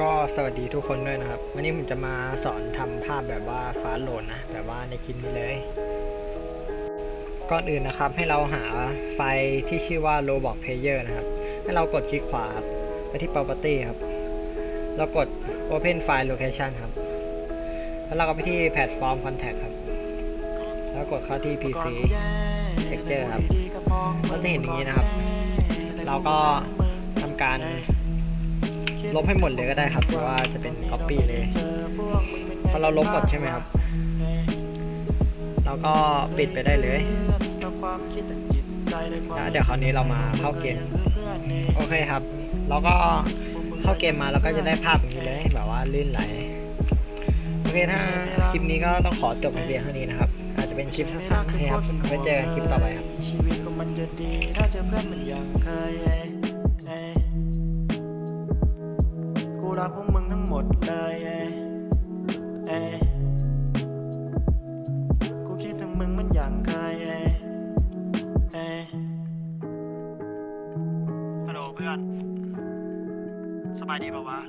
ก็สวัสดีทุกคนด้วยนะครับ วันนี้ผมจะมาสอนทำภาพแบบว่าฟ้าโหลนนะแบบว่าในคลิปนี้เลย ก่อนอื่นนะครับให้เราหาไฟล์ที่ชื่อว่า Roblox Player นะครับ ให้เรากดคลิกขวาครับไปที่ Property ครับแล้วกด Open File Location ครับ แล้วเราก็ไปที่ Platform Contact ครับ แล้วกดเข้าที่ PC Texture ครับก็จะเห็นอย่างนี้นะครับ เราก็ทำการ ลบให้หมดเลยก็ได้ครับหรือว่าจะเป็น copy เลยพอเราลบหมดใช่ไหมครับ เราก็ปิดไปได้เลยเดี๋ยวคราวนี้เรามาเข้าเกมโอเคครับ เราก็เข้าเกมมาเราก็จะได้ภาพอย่างนี้เลยแบบว่าลื่นไหลโอเคถ้าคลิปนี้ก็ต้องขอจบเพียงเท่านี้นะครับ อาจจะเป็นคลิปสั้นๆนะครับไว้เจอกันคลิปต่อไปครับชีวิตก็มันจะดีถ้าเจอเพื่อนมันยังเคย รักพวกมึงทั้งหมดเลยเอ้เอ้กูคิดถึงมึงมันอย่างเคยเอ้เอ้ฮัลโหลเพื่อน สบายดีป่าวะ